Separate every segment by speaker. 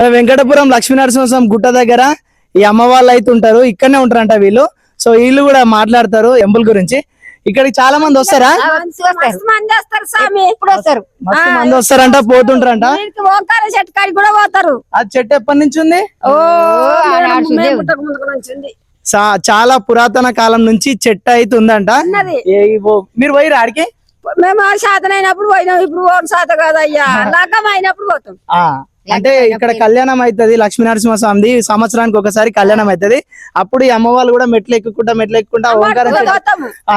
Speaker 1: మన వెంకటపురం లక్ష్మీనరసింహస్వామి గుట్ట దగ్గర ఈ అమ్మ వాళ్ళు అయితే ఉంటారు. ఇక్కడనే ఉంటారంట వీళ్ళు. సో వీళ్ళు కూడా మాట్లాడతారు టెంపుల్ గురించి. ఇక్కడికి చాలా మంది వస్తారా?
Speaker 2: మంది
Speaker 1: వస్తారంట పోతుంటారంట.
Speaker 2: చెట్టు కాడికి కూడా పోతారు.
Speaker 1: ఆ చెట్టు ఎప్పటి నుంచి ఉంది? చాలా పురాతన కాలం నుంచి చెట్టు అయితే ఉందంట. మీరు పోయి ఆడికి?
Speaker 2: మేము ఆ శాతం అయినప్పుడు పోయినాం ఇప్పుడు శాతం కాదయ్యా. లగ్గం అయినప్పుడు పోతాం.
Speaker 1: ఆ. అంటే ఇక్కడ కళ్యాణం అవుతుంది లక్ష్మీనరసింహ స్వామిది సంవత్సరానికి ఒకసారి కళ్యాణం అవుతుంది అప్పుడు ఈ అమ్మ వాళ్ళు కూడా మెట్లు ఎక్కుకుంటా మెట్లు ఎక్కుకుంటా ఓంకారం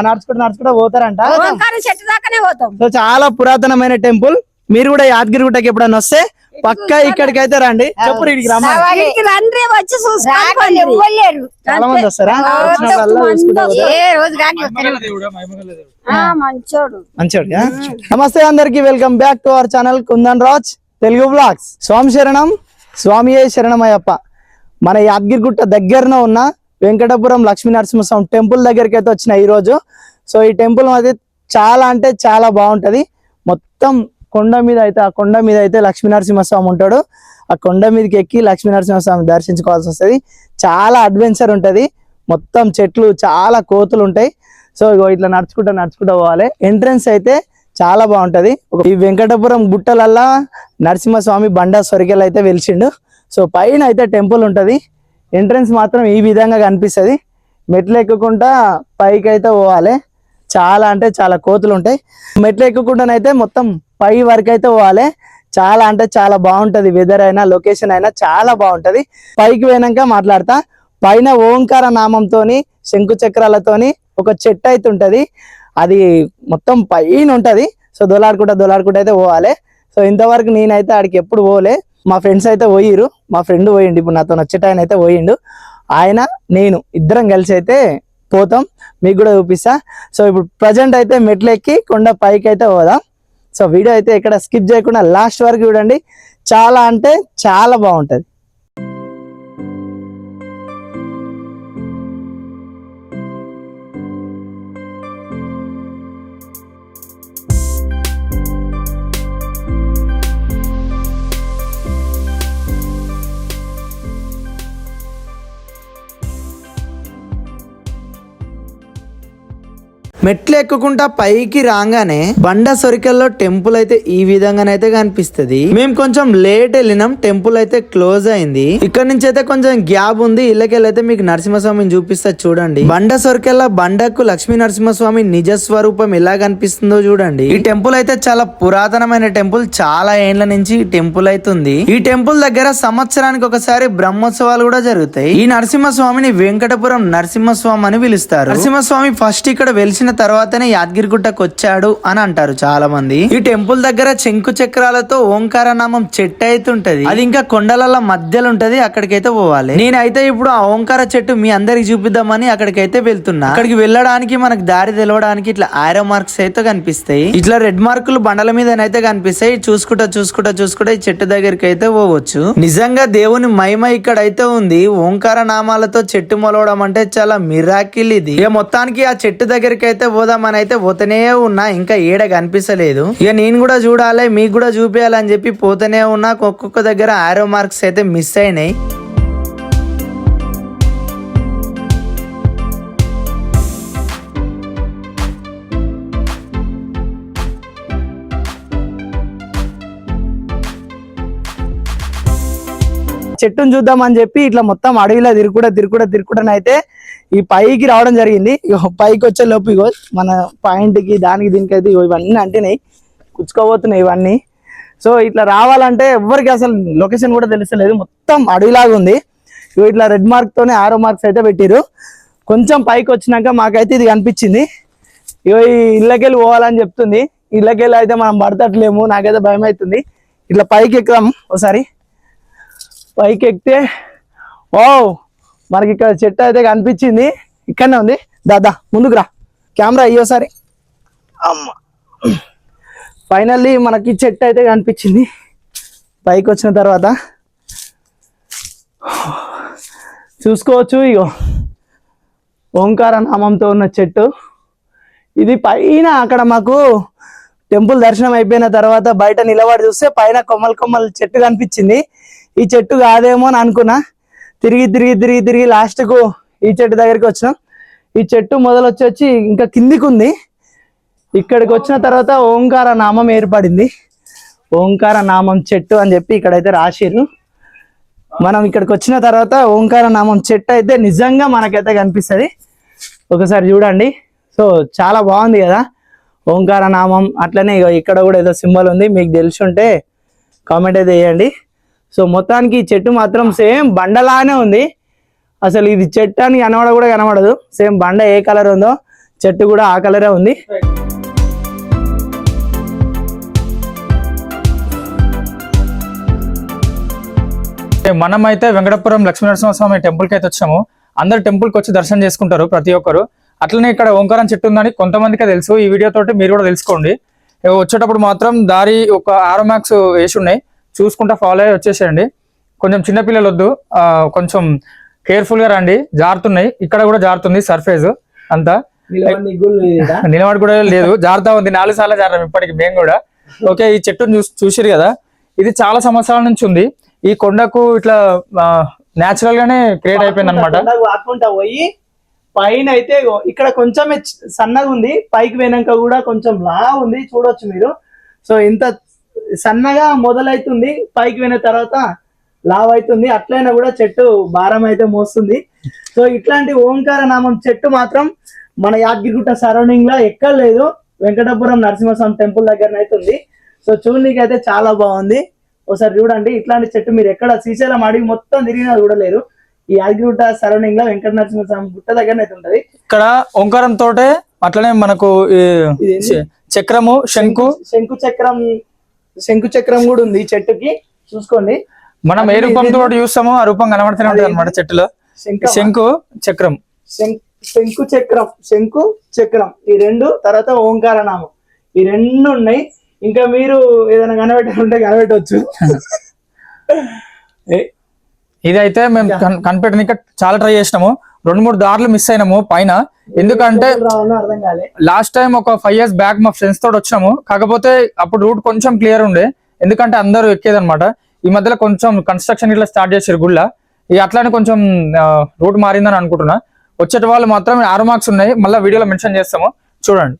Speaker 1: నడుచుకుంటూ నడుచుకుంటా పోతారంట. సో చాలా పురాతనమైన టెంపుల్. మీరు కూడా యాదగిరి గుట్టకి ఎప్పుడైనా వస్తే పక్కా ఇక్కడికి అయితే రండి. చెప్పు ఇక్కడికి
Speaker 2: రండి వచ్చి.
Speaker 1: చాలా మంది వస్తారా?
Speaker 2: మంచోడు.
Speaker 1: మంచివాడు ఆ? నమస్తే అందరికి welcome back to our channel Kundan Raj. Telugu blogs. స్వామి శరణం స్వామియే శరణమయ్యప్ప. మన యాదగిరిగుట్ట దగ్గరలో ఉన్న వెంకటపురం లక్ష్మీ నరసింహస్వామి టెంపుల్ దగ్గరికి అయితే వచ్చిన ఈరోజు సో ఈ టెంపుల్ అది చాలా అంటే చాలా బాగుంటుంది. మొత్తం కొండ మీద అయితే ఆ కొండ మీద అయితే లక్ష్మీ నరసింహస్వామి ఉంటాడు. ఆ కొండ మీదకి ఎక్కి లక్ష్మీ నరసింహస్వామి దర్శించుకోవాల్సి వస్తుంది. చాలా అడ్వెంచర్ ఉంటుంది. మొత్తం చెట్లు చాలా కోతులు ఉంటాయి. సో ఇగో ఇట్లా నడుచుకుంటా నడుచుకుంటా పోవాలి. ఎంట్రన్స్ అయితే చాలా బాగుంటుంది. ఈ వెంకటపురం గుట్టలల్లా నరసింహస్వామి బండ సొరికెలు అయితే వెలిచిండు సో పైన అయితే టెంపుల్ ఉంటుంది. ఎంట్రన్స్ మాత్రం ఈ విధంగా కనిపిస్తుంది. మెట్లు ఎక్కుకుంటా పైకి అయితే పోవాలి. చాలా అంటే చాలా కోతులు ఉంటాయి మెట్లు ఎక్కుకుంటానైతే మొత్తం పై వరకు అయితే పోవాలి. చాలా అంటే చాలా బాగుంటుంది. వెదర్ అయినా లొకేషన్ అయినా చాలా బాగుంటుంది. పైకి పోయినాక మాట్లాడతా. పైన ఓంకార నామంతోని శంకుచక్రాలతోని ఒక చెట్టు అయితే ఉంటుంది. అది మొత్తం పైన ఉంటుంది. సో దొలాడుకుంటా దొలాడుకుంటా అయితే పోవాలి. సో ఇంతవరకు నేనైతే ఆడికి ఎప్పుడు పోలే. మా ఫ్రెండ్స్ అయితే పోయిరు మా ఫ్రెండ్ పోయిండు. ఇప్పుడు నాతో వచ్చేట ఆయన అయితే పోయిండు. ఆయన నేను ఇద్దరం కలిసి అయితే పోతాం. మీకు కూడా చూపిస్తా. సో ఇప్పుడు ప్రజెంట్ అయితే మెట్లు ఎక్కి కొండ పైకి అయితే పోదాం. సో వీడియో అయితే ఇక్కడ స్కిప్ చేయకుండా లాస్ట్ వరకు చూడండి. చాలా అంటే చాలా బాగుంటుంది. మెట్లు ఎక్కుకుంటా పైకి రాగానే బండ సొరికల్లో టెంపుల్ అయితే ఈ విధంగానైతే కనిపిస్తది. మేము కొంచెం లేట్ వెళ్ళినాం టెంపుల్ అయితే క్లోజ్ అయింది. ఇక్కడ నుంచి అయితే కొంచెం గ్యాప్ ఉంది ఇళ్ళకెళ్ళైతే మీకు నరసింహస్వామిని చూపిస్తా చూడండి. బండ సొరికెల్ల బండకు లక్ష్మీ నరసింహస్వామి నిజ స్వరూపం ఎలా కనిపిస్తుందో చూడండి. ఈ టెంపుల్ అయితే చాలా పురాతనమైన టెంపుల్ చాలా ఏండ్ల నుంచి ఈ టెంపుల్ అయితే ఉంది ఈ టెంపుల్ దగ్గర సంవత్సరానికి ఒకసారి బ్రహ్మోత్సవాలు కూడా జరుగుతాయి. ఈ నరసింహస్వామిని వెంకటపురం నరసింహస్వామి అని పిలుస్తారు. నరసింహస్వామి ఫస్ట్ ఇక్కడ వెలిసిన తర్వాతనే యాదగిరిగుట్టకు వచ్చాడు అని అంటారు చాలా మంది ఈ టెంపుల్ దగ్గర శంకు చక్రాలతో ఓంకార నామం చెట్టు అయితే ఉంటది అది ఇంకా కొండల మధ్యలో ఉంటది అక్కడికైతే పోవాలి. నేనైతే ఇప్పుడు ఆ ఓంకార చెట్టు మీ అందరికి చూపిద్దామని అక్కడికైతే వెళ్తున్నా. అక్కడికి వెళ్ళడానికి మనకు దారి తెలవడానికి ఇట్లా ఆరో మార్క్స్ అయితే కనిపిస్తాయి. ఇట్లా రెడ్ మార్కులు బండల మీదనైతే కనిపిస్తాయి. చూసుకుంటా చూసుకుంటా చూసుకుంటా ఈ చెట్టు దగ్గరికి అయితే పోవచ్చు. నిజంగా దేవుని మహిమ ఇక్కడ అయితే ఉంది. ఓంకార నామాలతో చెట్టు మొలవడం అంటే చాలా మిరాకిల్ ఇది. ఇక మొత్తానికి ఆ చెట్టు దగ్గరికి అయితే పోదామని అయితే పోతనే ఉన్నా ఇంకా ఏడ కనిపిస్తలేదు. ఇక నేను కూడా చూడాలి మీకు కూడా చూపించాలని చెప్పి పోతనే ఉన్నా ఒక్కొక్క దగ్గర ఆరో మార్క్స్ అయితే మిస్ అయినాయి. చెట్టును చూద్దామని చెప్పి ఇట్లా మొత్తం అడవిలో తిరుగుడా తిరుగుడా తిరుగుడా ఈ పైకి రావడం జరిగింది. ఇగో పైకి వచ్చే లోపు ఇగో మన పాయింట్కి దానికి దీనికి అయితే ఇగో ఇవన్నీ అంటినాయి. కుచ్చుకోబోతున్నాయి ఇవన్నీ. సో ఇట్లా రావాలంటే ఎవరికి అసలు లొకేషన్ కూడా తెలుస్తలేదు. మొత్తం అడవిలాగా ఉంది. ఇగో ఇట్లా రెడ్ మార్క్తోనే ఆరో మార్క్స్ అయితే పెట్టిరు కొంచెం పైకి వచ్చినాక మాకైతే ఇది కనిపించింది. ఇగో ఈ ఇళ్ళకెళ్ళి పోవాలని చెప్తుంది. ఇళ్ళకెళ్ళి అయితే మనం పడతట్లేము. నాకైతే భయం అవుతుంది ఇట్లా పైకి ఎక్కుదాం ఒకసారి పైకి ఎక్కితే ఓ మనకి ఇక్కడ చెట్టు అయితే కనిపించింది. ఇక్కడనే ఉంది. దాదా ముందుకు రా. కెమెరా అయ్యోసారి అమ్మ. ఫైనల్లీ మనకి చెట్టు అయితే కనిపించింది. పైకి వచ్చిన తర్వాత. చూసుకోవచ్చు ఇగో. ఓంకార నామంతో ఉన్న చెట్టు. ఇది పైన అక్కడ మాకు టెంపుల్ దర్శనం అయిపోయిన తర్వాత బయట నిలబడి చూస్తే పైన కొమ్మలు కొమ్మలు చెట్టు కనిపించింది. ఈ చెట్టు కాదేమో అని అనుకున్నా. తిరిగి తిరిగి తిరిగి తిరిగి లాస్ట్కు ఈ చెట్టు దగ్గరికి వచ్చినాం. ఈ చెట్టు మొదలు వచ్చి వచ్చి ఇంకా కిందికి ఉంది. ఇక్కడికి వచ్చిన తర్వాత ఓంకార నామం ఏర్పడింది. ఓంకార నామం చెట్టు అని చెప్పి ఇక్కడైతే రాసిర్రు. మనం ఇక్కడికి వచ్చిన తర్వాత ఓంకార నామం చెట్టు అయితే నిజంగా మనకైతే కనిపిస్తుంది. ఒకసారి చూడండి. సో చాలా బాగుంది కదా. ఓంకార నామం అట్లనే ఇగో ఇక్కడ కూడా ఏదో సింబల్ ఉంది. మీకు తెలిసి ఉంటే కామెంట్ అయితే చేయండి. సో మొత్తానికి ఈ చెట్టు మాత్రం సేమ్ బండలానే ఉంది. అసలు ఇది చెట్టు అని కనబడ కూడా కనబడదు. సేమ్ బండ ఏ కలర్ ఉందో చెట్టు కూడా ఆ కలరే ఉంది.
Speaker 3: మనమైతే వెంకటపురం లక్ష్మీనరసింహస్వామి టెంపుల్ అయితే వచ్చాము. అందరు టెంపుల్కి వచ్చి దర్శనం చేసుకుంటారు ప్రతి ఒక్కరు. అట్లనే ఇక్కడ ఓంకారం చెట్టు ఉందని కొంతమందికి తెలుసు. ఈ వీడియో తోటి మీరు కూడా తెలుసుకోండి. వచ్చేటప్పుడు మాత్రం దారి ఒక ఆరో మ్యాక్స్ వేసి ఉన్నాయి. చూసుకుంటా ఫాలో అయ్యి వచ్చేసేయండి. కొంచెం చిన్నపిల్లలు వద్దు కొంచెం కేర్ఫుల్గా రండి. జారుతున్నాయి. ఇక్కడ కూడా జారుతుంది సర్ఫేస్ అంతా. నిలబడి కూడా లేదు. జారుతా ఉంది. నాలుగు సార్లు జారాం ఇప్పటికి మేము కూడా. ఓకే ఈ చెట్టును చూసి చూసిరు కదా? ఇది చాలా సంవత్సరాల నుంచి ఉంది. ఈ కొండకు ఇట్లా నేచురల్ గానే క్రియేట్ అయిపోయింది అనమాట
Speaker 1: పోయి పైన అయితే ఇక్కడ కొంచెమే చ- సన్నగా ఉంది. పైకి పోయినాక కూడా కొంచెం లా ఉంది చూడొచ్చు మీరు. సో ఇంత సన్నగా మొదలైతుంది పైకి పోయిన తర్వాత లావ్ అవుతుంది అట్లయినా కూడా చెట్టు భారం అయితే మోస్తుంది. సో ఇట్లాంటి ఓంకార నామం చెట్టు మాత్రం మన యాదగిరిగుట్ట సరౌండింగ్లో ఎక్కడ లేదు. వెంకటపురం నరసింహస్వామి టెంపుల్ దగ్గర అయితే ఉంది సో అయితే చాలా బాగుంది. ఒకసారి చూడండి ఇట్లాంటి చెట్టు మీరు ఎక్కడ శ్రీశైలం అడవి మొత్తం తిరిగినా చూడలేరు. ఈ యాదగిరిగుట్ట సరౌండింగ్లో వెంకట నరసింహస్వామి గుట్ట దగ్గర అయితే ఉంటది.
Speaker 3: ఇక్కడ ఓంకారం తోటే అట్లనే మనకు చక్రము శంకు
Speaker 1: శంకు చక్రం శంకు చక్రం కూడా ఉంది ఈ చెట్టుకి. చూసుకోండి.
Speaker 3: మనం ఏ రూపం తోటి చూస్తామో ఆ రూపం కనబడుతూనే ఉంటుంది అనమాట చెట్టులో. శంకు చక్రం.
Speaker 1: శం- శంకు చక్రం. శంకు చక్రం. ఈ రెండు తర్వాత ఓంకార నామం. ఈ రెండు ఉన్నాయి. ఇంకా మీరు ఏదైనా కనబెట్టాలంటే కనబెట్టవచ్చు ఏ-
Speaker 3: ఇది అయితే మేము కన్- కనిపెట్టడానికి చాలా ట్రై చేసినాము. రెండు మూడు దారులు మిస్ అయినాము పైన. ఎందుకంటే లాస్ట్ టైం ఒక ఫైవ్ ఇయర్స్ బ్యాక్ మా ఫ్రెండ్స్ తోటి వచ్చినాము. కాకపోతే అప్పుడు రూట్ కొంచెం క్లియర్ ఉండే. ఎందుకంటే అందరూ ఎక్కేదన్నమాట. ఈ మధ్యలో కొంచెం కన్స్ట్రక్షన్ ఇట్లా స్టార్ట్ చేసారు గుళ్ళ. ఈ అట్లానే కొంచెం రూట్ మారిందని అనుకుంటున్నా. వచ్చేట వాళ్ళు మాత్రం ఆరు మార్క్స్ ఉన్నాయి. మళ్ళీ వీడియోలో మెన్షన్ చేస్తాము. చూడండి.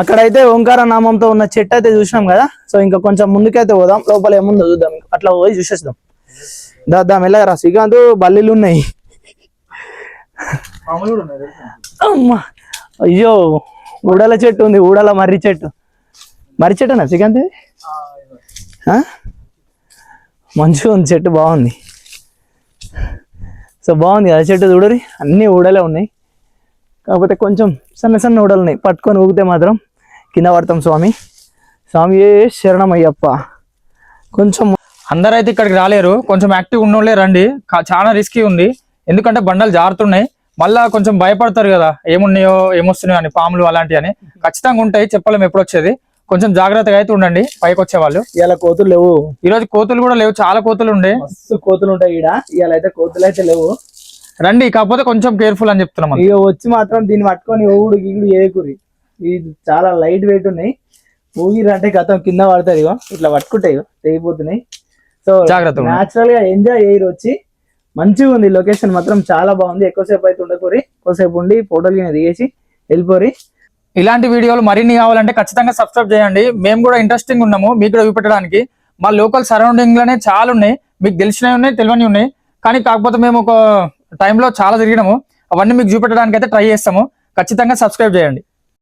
Speaker 1: అక్కడైతే ఓంకార నామంతో ఉన్న చెట్టు అయితే చూసినాం కదా. సో ఇంకా కొంచెం ముందుకైతే పోదాం. లోపల ఏముందో చూద్దాం. అట్లా పోయి చూసేద్దాం. దాద్దాం వెళ్ళగరా శ్రీకాంత్ బల్లీలు ఉన్నాయి. అమ్మా. అయ్యో ఊడల చెట్టు ఉంది. ఊడల మర్రి చెట్టు. మర్రి చెట్టు అన్న శ్రీకాంత్ మంచిగా ఉంది చెట్టు బాగుంది. సో బాగుంది కదా చెట్టు చూడరి. అన్ని ఊడలే ఉన్నాయి. కాకపోతే కొంచెం సన్న సన్న ఊడలు ఉన్నాయి. పట్టుకొని ఊగితే మాత్రం కింద పడతాం స్వామి స్వామి శరణమయ్యప్ప. కొంచెం
Speaker 3: అందరైతే ఇక్కడికి రాలేరు. కొంచెం యాక్టివ్ ఉన్నోళ్ళే రండి. చాలా రిస్కీ ఉంది. ఎందుకంటే బండలు జారుతున్నాయి. మళ్ళా కొంచెం భయపడతారు కదా. ఏమున్నాయో ఏమొస్తున్నాయో అని పాములు అలాంటివి అని. ఖచ్చితంగా ఉంటాయి. చెప్పలేము ఎప్పుడు వచ్చేది. కొంచెం జాగ్రత్తగా అయితే ఉండండి. పైకి వచ్చే వాళ్ళు.
Speaker 1: ఇలా కోతులు లేవు.
Speaker 3: ఈ రోజు కోతులు కూడా లేవు. చాలా కోతులు ఉండే.
Speaker 1: కోతులు ఉంటాయి ఈడ. ఇవాళ అయితే కోతులు అయితే లేవు.
Speaker 3: రండి. కాకపోతే కొంచెం కేర్ఫుల్ అని చెప్తున్నాం.
Speaker 1: ఇక వచ్చి మాత్రం దీన్ని పట్టుకొని ఊగుడు గిగుడు ఏకురి. ఇది చాలా లైట్ వెయిట్ ఉన్నాయి. ఊగిరు అంటే గతం కింద పడతాయి ఇగో. ఇట్లా పట్టుకుంటాయి తెగిపోతున్నాయి. సో
Speaker 3: జాగ్రత్తగా ఉండండి.
Speaker 1: న్యాచురల్గా ఎంజాయ్ చేయరు వచ్చి. మంచిగా ఉంది లొకేషన్ మాత్రం చాలా బాగుంది. ఎక్కువసేపు అయితే ఉండకూరి ఎక్కువసేపు ఉండి ఫోటోలు దిగేసి వెళ్ళిపోరి.
Speaker 3: ఇలాంటి వీడియోలు మరిన్ని కావాలంటే ఖచ్చితంగా సబ్స్క్రైబ్ చేయండి. మేము కూడా ఇంట్రెస్టింగ్ ఉన్నాము మీకు కూడా చూపెట్టడానికి. మా లోకల్ సరౌండింగ్లోనే చాలా ఉన్నాయి. మీకు తెలిసినవి ఉన్నాయి తెలియని ఉన్నాయి. కానీ కాకపోతే మేము ఒక టైంలో చాలా తిరిగినాము. అవన్నీ మీకు చూపెట్టడానికి అయితే ట్రై చేస్తాము. ఖచ్చితంగా సబ్స్క్రైబ్ చేయండి.